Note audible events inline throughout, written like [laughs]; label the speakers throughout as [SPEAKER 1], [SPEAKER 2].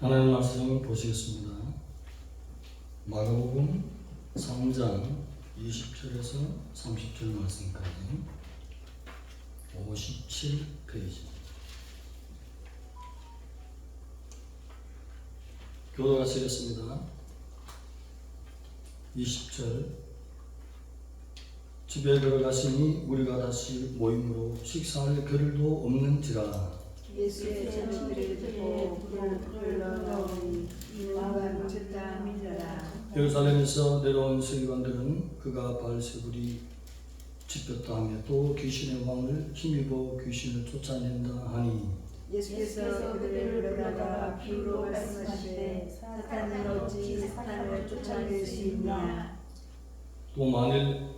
[SPEAKER 1] 하나님 말씀 보시겠습니다. 마가복음 3장 20절에서 30절 말씀까지 57페이지 교도하시겠습니다. 20절 집에 들어가시니 우리가 다시 모임으로 식사할 겨를도 없는지라
[SPEAKER 2] 예수의 제자들을 듣고 불을 흘러나오니 이와 묻혔다. 밀려라
[SPEAKER 1] 예루살렘에서 내려온 서기관들은 그가 발세불이 집혔다 하며 또 귀신의 왕을 힘입어 귀신을 쫓아낸다 하니
[SPEAKER 2] 예수께서 그들을 불러다가 비유로 말씀하시되 사탄은 어찌 사탄을 쫓아낼 수 있냐?
[SPEAKER 1] 또 만일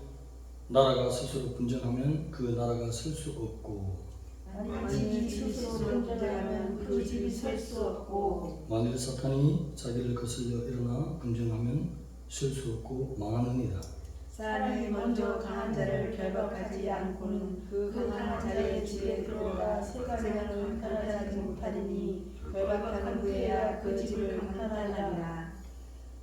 [SPEAKER 1] 나라가 스스로 분쟁하면 그 나라가 설 수 없고
[SPEAKER 2] 만일 스스로 분쟁하면 그 집이 설 수 없고
[SPEAKER 1] 만일 사탄이 자기를 거슬려 일어나 분쟁하면 설수 없고 망하느니라.
[SPEAKER 2] 사람이 먼저 강한 자를 결박하지 않고는 그 강한 자의 집에 들어가 세관을 강탈하지 못하리니 결박한 후에야 그 집을 강탈하리라.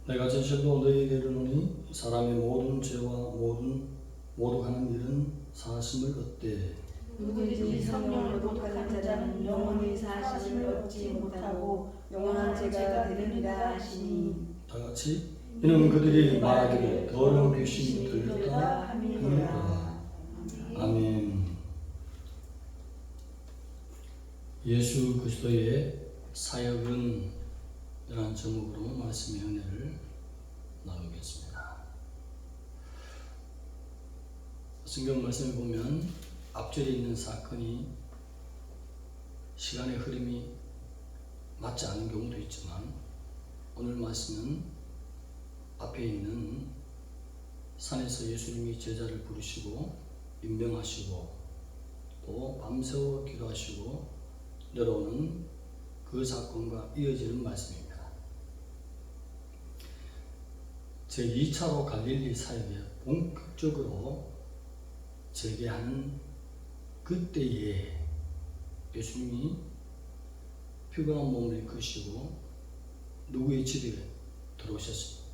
[SPEAKER 1] 내가 진실로 너희에게 이르노니 사람의 모든 죄와 모든 모독하는 일은 사심을 얻되
[SPEAKER 2] 누구든지 성령을 독하는 자는 영원히 사심을 얻지 못하고 영원한 죄가 되느니라 하시니.
[SPEAKER 1] 다 같이? 이는 그들이 말하기를 더러운 귀신이 들렸다. 하니라. 아멘. 예수 그리스도의 사역은 이러한 제목으로 말씀의 은혜를 나누겠습니다. 성경 말씀에 보면 앞절에 있는 사건이 시간의 흐름이 맞지 않은 경우도 있지만 오늘 말씀은 앞에 있는 산에서 예수님이 제자를 부르시고 임명하시고 또 밤새워 기도하시고 내려오는 그 사건과 이어지는 말씀입니다. 제 2차로 갈릴리 사역에 본격적으로 재개하는 그때에 예수님이 피곤한 몸을 이끄시고 누구의 집에 들어오셨습니다.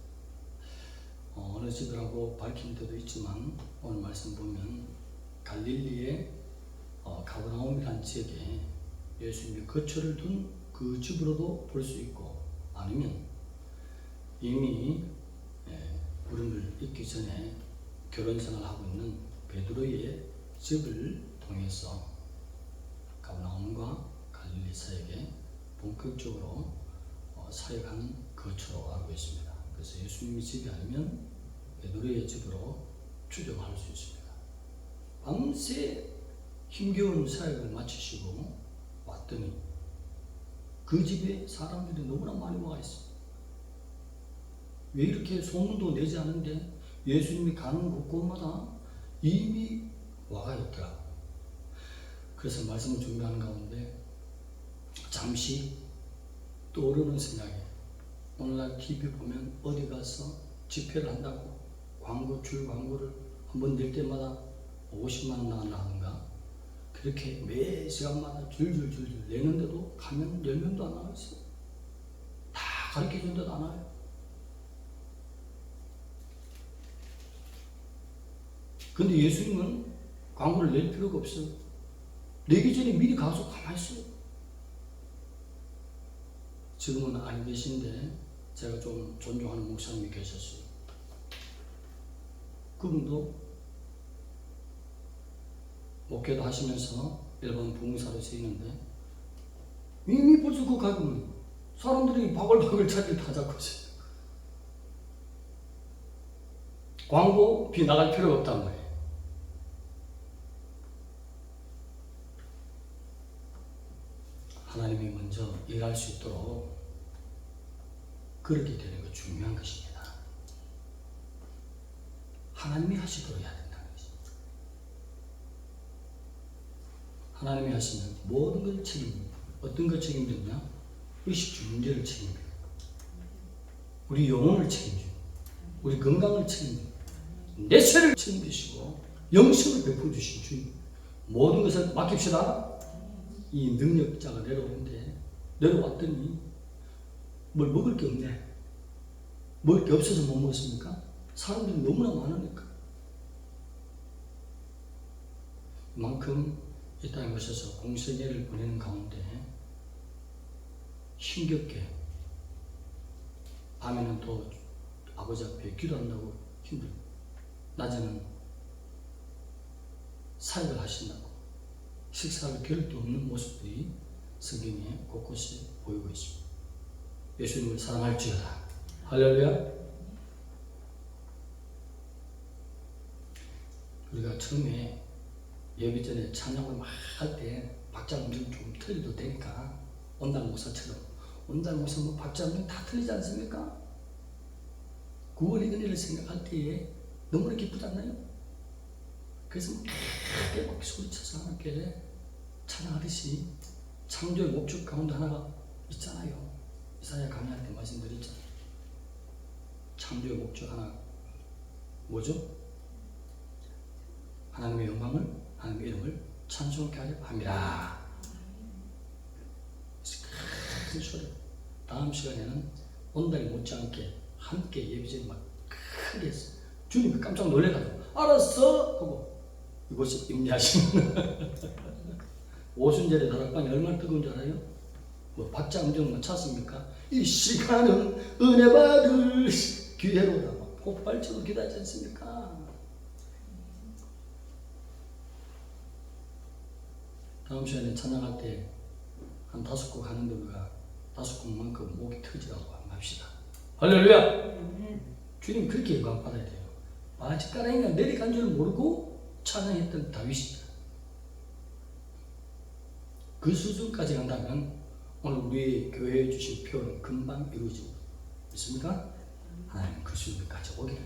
[SPEAKER 1] 어, 어느 집이라고 밝힌 데도 있지만 오늘 말씀 보면 갈릴리의 어, 가브나움이라는 지역에 예수님이 거처를 둔 그 집으로도 볼 수 있고 아니면 이미 예, 부름을 잊기 전에 결혼 생활을 하고 있는 베드로의 집을 통해서 가브나움과 갈릴리 사역에 본격적으로 어, 사역하는 거처로 알고 있습니다. 그래서 예수님이 집이 아니면 베드로의 집으로 추정할 수 있습니다. 밤새 힘겨운 사역을 마치시고 왔더니 그 집에 사람들이 너무나 많이 와 있어요. 왜 이렇게 소문도 내지 않은데 예수님이 가는 곳곳마다 이미 와가 있더라. 그래서 말씀을 준비하는 가운데 잠시 떠오르는 생각이 오늘날 TV 보면 어디 가서 집회를 한다고 광고 줄 광고를 한 번 낼 때마다 50만 원 나간다든가? 그렇게 매 시간마다 줄줄줄줄 내는데도 가면 10명도 안 나와 있어 다 가르쳐 준데도 안 와요. 근데 예수님은 광고를 낼 필요가 없어 내기 전에 미리 가서 가만히 있어 지금은 안 계신데 제가 좀 존중하는 목사님이 계셨어요. 그분도 목회도 하시면서 일반 봉사로 쓰이는데 이미 벌써 그 가면 사람들이 바글바글 자기를 다 잡고 있어요. 광고 비 나갈 필요가 없단 말이에요. 하나님이 먼저 일할 수 있도록 그렇게 되는 거 중요한 것입니다. 하나님이 하시도록 해야 된다는 것입니다. 하나님이 하시면 모든 걸 책임집니다. 어떤 걸 책임지냐? 의식 문제를 책임집니다. 우리 영혼을 책임집니다. 우리 건강을 책임집니다. 내세를 책임지시고 영성을 베풀어 주신 주님 모든 것을 맡깁시다. 이 능력자가 내려오는데 내려왔더니 뭘 먹을 게 없네. 먹을 게 없어서 못 먹었습니까? 사람들이 너무나 많으니까. 그만큼 이 땅에 오셔서 공생애를 보내는 가운데 힘겹게 밤에는 또 아버지 앞에 기도한다고 힘들고 낮에는 사역을 하신다고 식사할 겨를도 없는 모습들이 성경에 곳곳에 보이고 있습니다. 예수님을 사랑할지어다. 할렐루야. 우리가 처음에 예배 전에 찬양을 막 할 때 박자 음정 좀 틀려도 되니까 온달 목사처럼 온달 목사 뭐 박자 음정 다 틀리지 않습니까? 구원의 은혜를 생각할 때에 너무나 기쁘지 않나요? 그래서 막 크게 막 소리쳐서 하나님께 찬양하듯이 창조의 목적 가운데 하나가 있잖아요. 이사야 강의할 때 말씀드렸잖아요. 창조의 목적 하나 뭐죠? 하나님의 영광을 하나님의 이름을 찬송케 하려 합니다. 큰 소리. 다음 시간에는 온달이 못지않게 함께 예비전이 막 크게 했어. 주님이 깜짝 놀래가지고 알았어 하고 이곳에 임재하시는 오순절의 다락방이 얼마나 뜨거운 줄 알아요? 뭐 박자 음정만 찾습니까? 이 시간은 은혜 받을 기회로다 막 폭발적으로 기다리지 않습니까? 다음 시간에 찬양할 때 한 다섯 곡 하는데 우리가 다섯 곡만큼 목이 터지라고 합시다. 할렐루야! 주님 그렇게 영광 받아야 돼요. 바지가랑이가 내려간 줄 모르고 찬양했던 다윗이다. 그 수준까지 간다면 오늘 우리 교회에 주신 표현은 금방 이루어지고 있습니까? 하나님 그 수준까지 오기를.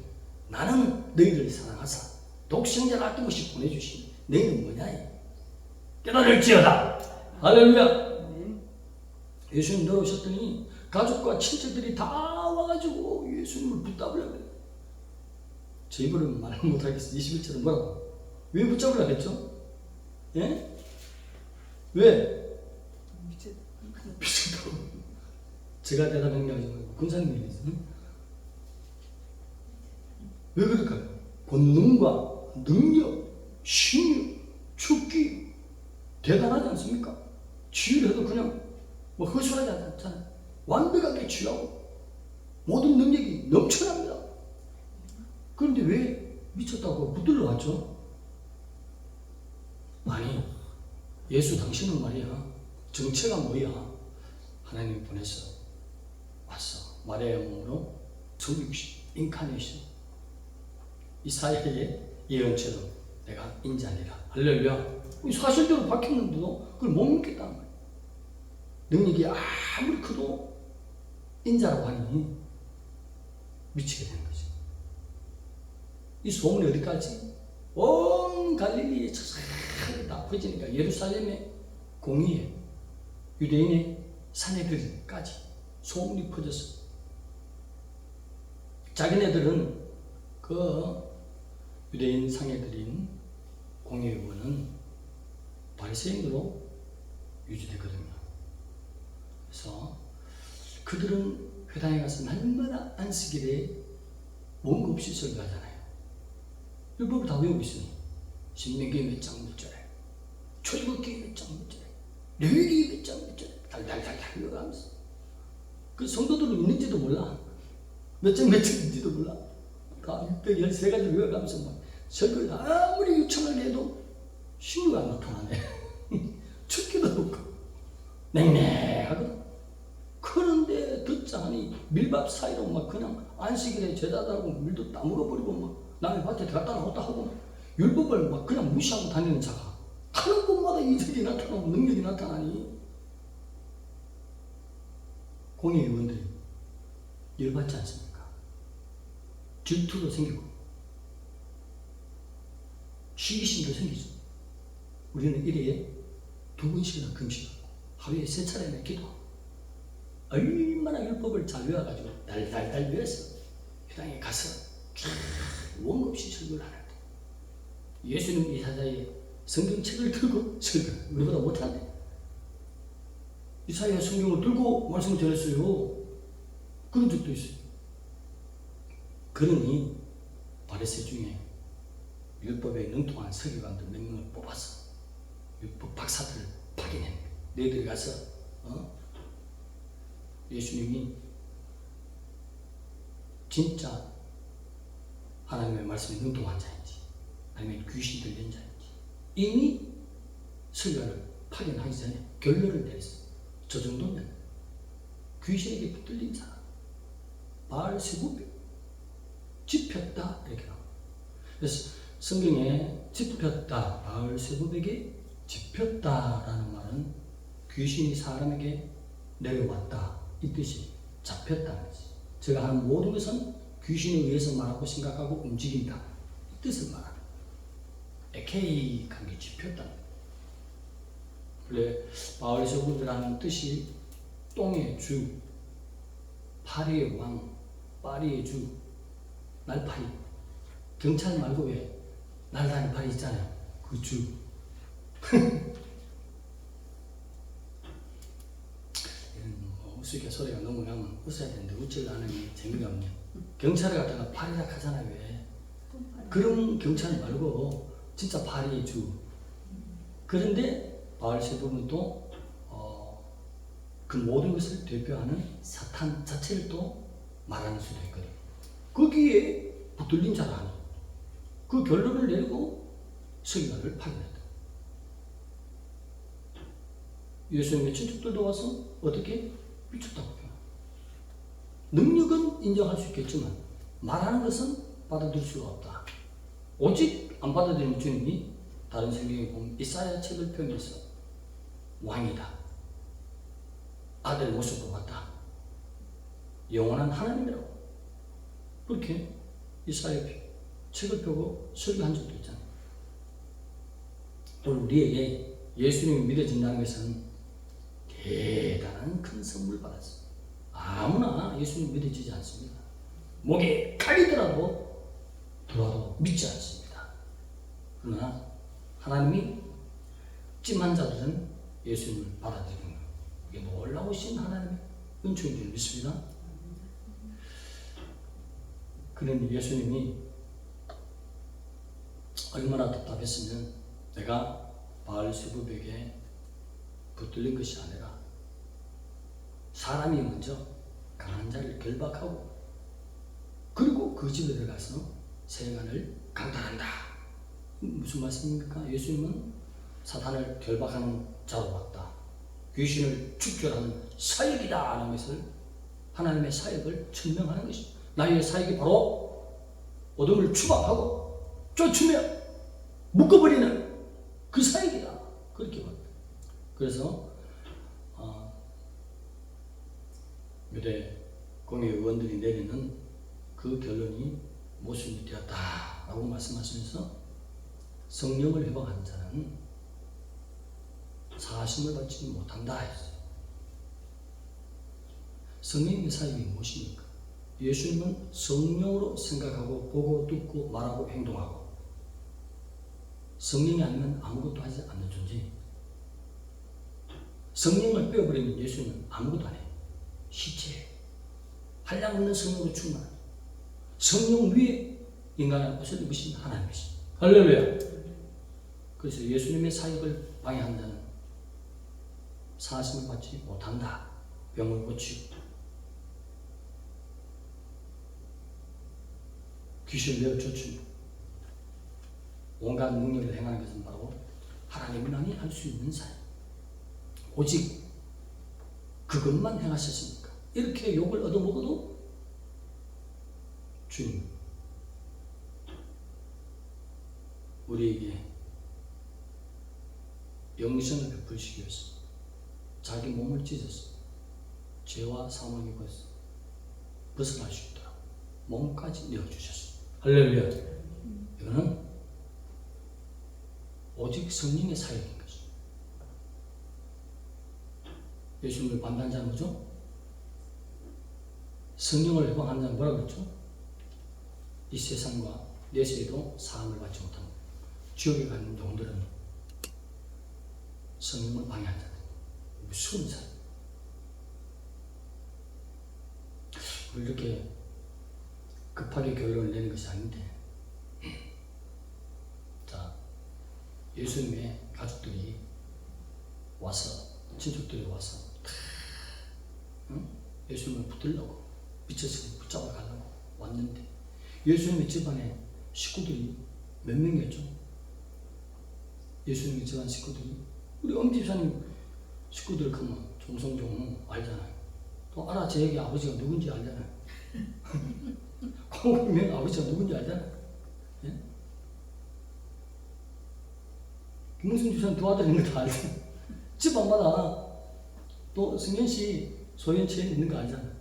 [SPEAKER 1] 나는 너희를 사랑하사 독생자를 아낌없이 보내주신 너희는 뭐냐 깨달을지어다. 할렐루야. 예수님 들어오셨더니 가족과 친척들이 다 와가지고 예수님을 붙잡으려고 그래요. 제 입으로 말을 못하겠어 21절은 뭐라고? 왜 붙잡으려고 했죠? 예? 왜? 미쳤다고 제가 대답한 게 아니고 군사님이 있어 왜 그럴까요? 권능과 능력, 신유, 축기 대단하지 않습니까? 치유를 해도 그냥 뭐 허술하지 않잖아요. 완벽하게 치유하고 모든 능력이 넘쳐납니다. 그런데 왜 미쳤다고 붙들러 왔죠? 아니 예수 당신은 말이야 정체가 뭐야? 하나님이 보내서 왔어 마리아의 몸으로 성육신 인카네이션 이 사회의 예언처럼 내가 인자하리라. 할렐루야. 이 사실대로 박혔는데도 그걸 못 믿겠다는 거예요. 능력이 아무리 커도 인자라고 하니 미치게 되는 거죠. 이 소문이 어디까지? 온 갈릴리에 다 퍼지니까 예루살렘의 공의에 유대인의 사내들까지 소문이 퍼졌어. 자기네들은 그 유대인 상해들인 공예의원은 바리새인으로 유지됐거든요. 그래서 그들은 회당에 가서 날마다 안식일에 뭔가 없이 설교하잖아요. 율법을 다 외우고 있으니 신명기 몇 장 몇 절에 출애굽기 몇 장 몇 절에 레위기 몇 장 몇 절에 달달달달 외워가면서 그 성도들은 있는지도 몰라 몇 장몇 절인지도 몰라 다 613가지 외워가면서 막 설교를 아무리 유창하게 해도 신유가 안 나타나네. [laughs] 춥기도 없고 냉랭하거든. 그런데 듣자 하니 밀밥 사이로 막 그냥 안식일에 제자들하고 밀도 따물어 버리고 막 남의 밭에 갔다 나왔다 하고 막 율법을 막 그냥 무시하고 다니는 자가 하는 곳마다 이들이 나타나고 능력이 나타나니 공예 의원들이 열받지 않습니까? 질투도 생기고 시기심도 생기죠. 우리는 일에 두 번씩이나 금식하고 하루에 세 차례나 기도하고 얼마나 율법을 잘 외워가지고 달달달 외워서 회당에 가서 쫙 원고 없이 설교를 하는데 예수님 이 사자에 성경책을 들고 설교 우리보다 못하는데 이사야 성경을 들고 말씀을 전했어요. 그런 적도 있어요. 그러니 바리새 중에 율법에 능통한 서기관들 몇 명을 뽑아서 율법 박사들을 파견해. 너희들이 가서 어? 예수님이 진짜 하나님의 말씀에 능통한 자인지 아니면 귀신 들린 자인지 이미 설교를 파견하기 전에 결론을 내렸어. 저 정도면 귀신에게 붙들린 사람 바알세부비 짚혔다 이렇게 나와. 그래서 성경에 짚혔다 바알세부에게 짚혔다라는 말은 귀신이 사람에게 내려왔다 이 뜻이 잡혔다는 거지. 제가 하는 모든 것은 귀신에 의해서 말하고 생각하고 움직인다 이 뜻을 말하는. 에케이 관계 거예요. 원래 바알세부라는 뜻이 똥의 주, 파리의 왕, 파리의 주, 날파리. 경찰 말고 왜 날라리 파리 있잖아요. 그 주. [laughs] 이런 뭐 우스개 소리가 넘어가면 웃어야 되는데 웃지를 않으면 재미가 없네. 경찰을 갖다가 파리라 하잖아요. 왜? 그런 경찰 말고 진짜 파리의 주. 그런데 바알세부는 또 어, 그 모든 것을 대표하는 사탄 자체를 또 말하는 수도 있거든. 거기에 붙들린 자라니 그 결론을 내리고 서기관을 파견했다. 예수님의 친척들도 와서 어떻게 미쳤다고. 능력은 인정할 수 있겠지만 말하는 것은 받아들일 수가 없다. 오직 안 받아들이는 주님이 다른 성경에 보면 이사야 책을 펴면서 왕이다. 아들 모습으로 왔다. 영원한 하나님이라고. 그렇게 이사야 책을 펴고 설교한 적도 있잖아요. 우리에게 예수님이 믿어진다는 것은 대단한 큰 선물을 받았어요. 아무나 예수님 믿어지지 않습니다. 목에 칼이더라도 들어와도 믿지 않습니다. 그러나 하나님이 찜한 자들은 예수님을 받아들이는. 이게 놀라우신 하나님의 은총인 줄 믿습니다. 그러니 예수님이 얼마나 답답했으면 내가 바알세부백에 붙들린 것이 아니라 사람이 먼저 강한 자를 결박하고 그리고 그 집에 들어가서 세간을 강탈한다. 무슨 말씀입니까? 예수님은 사탄을 결박하는 자로 왔다. 귀신을 축출하는 사역이다 하는 것을 하나님의 사역을 증명하는 것이 나의 사역이 바로 어둠을 추방하고 쫓으며 묶어버리는 그 사역이다. 그렇게 봅니다. 그래서 어, 유대 공회 의원들이 내리는 그 결론이 모순이 되었다라고 말씀하시면서 성령을 회복한 자는 사심을 받지 못한다 했어요. 성령의 사역이 무엇입니까? 예수님은 성령으로 생각하고 보고 듣고 말하고 행동하고 성령이 아니면 아무것도 하지 않는 존재입니다. 성령을 빼어버리면 예수님은 아무것도 안 해요. 시체. 한량 없는 성령으로 충만. 성령 위에 인간을 옷을 입으신 하나님이십니다. 할렐루야. 그래서 예수님의 사역을 방해한 자는 사심을 받지 못한다. 병을 고치고 귀신을 내어 쫓으며 온갖 능력을 행하는 것은 바로 하나님만이 할 수 있는 사역. 오직 그것만 행하셨습니까? 이렇게 욕을 얻어먹어도 주님 우리에게 영생을 베푸시기 위해서 자기 몸을 찢어서 죄와 사망의 것을 벗어날 수 있도록 몸까지 내어주셨습니다. 할렐루야. 이거는 오직 성령의 사역인 것입니다. 예수님을 반대한 자는 뭐죠? 성령을 회복한 자는 뭐라고 그랬죠? 이 세상과 내세에도 사함을 받지 못합니다. 지옥에 가는 영들은 성령을 방해한 자들. 무서운 사람. 뭐 이렇게 급하게 결론을 내는 것이 아닌데 자 예수님의 가족들이 와서 친척들이 와서 다, 응? 예수님을 붙들려고 미쳐서 붙잡아 가려고 왔는데 예수님의 집안에 식구들이 몇 명이었죠? 예수님의 집안 식구들이 우리 엄 집사님 식구들 가면 종성종무 알잖아요. 또 알아 제 얘기 아버지가 누군지 알잖아요. [laughs] 공공명 아버지가 누군지 알잖아요. 예? 김무순 집사님 두 아들 있는 거다 알잖아요. 집안마다 또 승현 씨 소연치에 있는 거 알잖아요.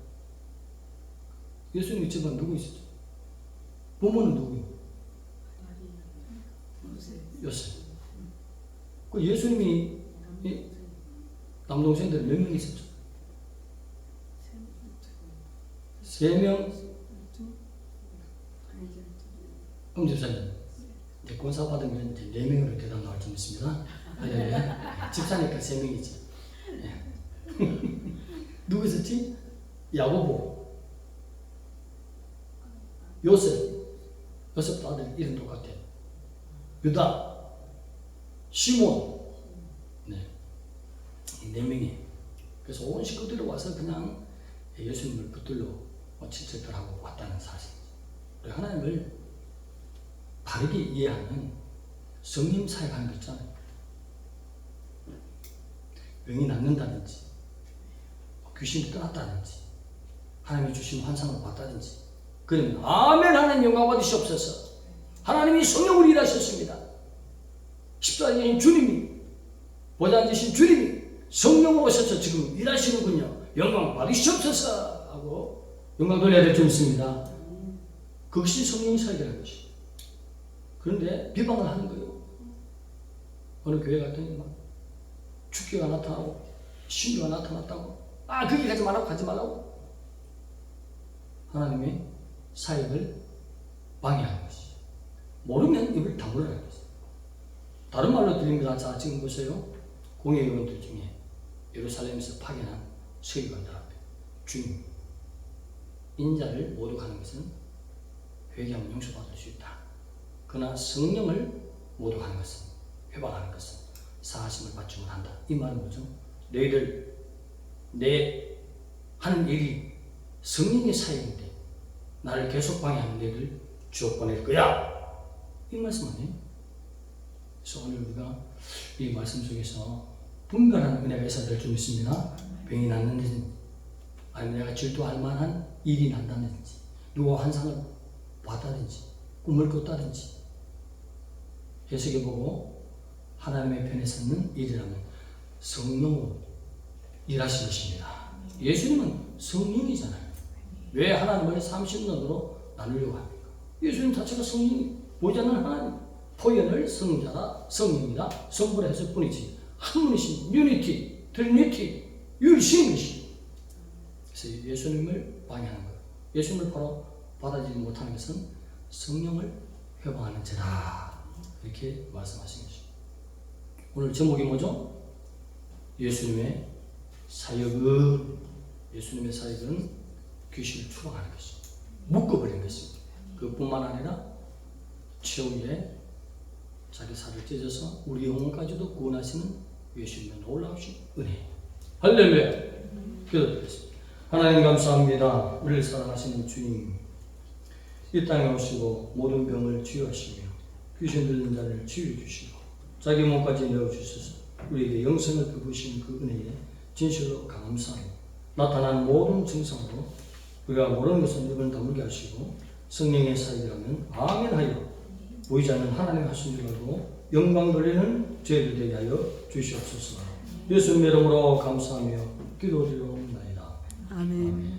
[SPEAKER 1] 예수님 집안 누구 있었죠? 부모는 누구예요? 요셉. 그 예수님이 이 남동생들 몇 명 있었죠? 세 명. 엄집사님. 이제 권사 받으면 네 명으로 대답 나올 줄 믿습니다. 할렐루야. 집사니까 세 명이지. 예. [laughs] 누구 있었지? 야고보. 요셉. 요셉 아들 이름 똑같아. 유다. 시몬. 네. 이네 명이. 그래서 온 식구들이 와서 그냥 예수님을 붙들러 친척들하고 왔다는 사실. 우리 하나님을 바르게 이해하는 성림 사역하는 거 있잖아요. 병이 낫는다든지, 귀신이 떠났다든지, 하나님이 주신 환상을 봤다든지, 그러면 아멘 하나님 영광 받으시옵소서. 하나님이 성령으로 일하셨습니다. 십자가인 주님이 보좌 앉으신 주님이 성령으로 오셔서 지금 일하시는군요. 영광 받으시옵소서 하고 영광 돌려야 될줄 믿습니다. 그것이 성령 사역이라는 것이. 그런데 비방을 하는 거예요. 어느 교회 갔더니 막 축기가 나타나고 신주가 나타났다고. 아 거기 가지 말라고 가지 말라고. 하나님의 사역을 방해하는 것이. 모르면 입을 다물라는 것이. 다른 말로 드립니다. 자 지금 보세요. 공예위원들 중에 예루살렘에서 파견한 서기관들 앞에 주님 인자를 모독하는 것은 회개하면 용서받을 수 있다. 그러나 성령을 모독하는 것은 회방하는 것은 사하심을 받지 못한다. 이 말은 뭐죠? 너희들 내 하는 일이 성령의 사역인데 나를 계속 방해하는 너희들 지옥 보낼 거야. 이 말씀 아니에요? 그래서 오늘 우리가 이 말씀 속에서 분별하는 은혜가 있어야 될 줄 믿습니다. 병이 낫는지 아니면 내가 질투할 만한 일이 난다든지 누가 환상을 봤다든지 꿈을 꿨다든지 해석해 보고 하나님의 편에 서는 일이라면 성령으로 일하신 것입니다. 예수님은 성령이잖아요. 왜 하나님을 30년으로 나누려고 합니까? 예수님 자체가 성령, 보자는 하나님, 포연을 성자다, 성령이다, 성부라 했을 뿐이지. 한 분이신 유니티, 트리니티, 율신이시. 그래서 예수님을 방해하는 거예요. 예수님을 바로 받아들이지 못하는 것은 성령을 회방하는 죄다. 이렇게 말씀하신 것입니다. 오늘 제목이 뭐죠? 예수님의 사역은 예수님의 사역은 귀신을 추방하는 것입니다. 묶어버린 것입니다. 그뿐만 아니라 최후에 자기 살을 찢어서 우리 영혼까지도 구원하시는 예수님의 놀라우신 은혜. 할렐루야. 기도드리겠습니다. 하나님 감사합니다. 우리를 사랑하시는 주님. 이 땅에 오시고 모든 병을 치유하시며 귀신 들린 자를 치유해 주시고 자기 몸까지 내어 주셔서 우리에게 영생을 베푸신 그 은혜에 진실로 감사하며 나타난 모든 증상으로 우리가 모르는 것은 입을 다물게 하시고 성령의 사역이라면 아멘하여 보이지 않는 하나님 하신 줄 알고 영광 돌리는 죄를 되게 하여 주시옵소서 예수님 이름으로 감사하며 기도드리옵나이다.
[SPEAKER 2] 아멘.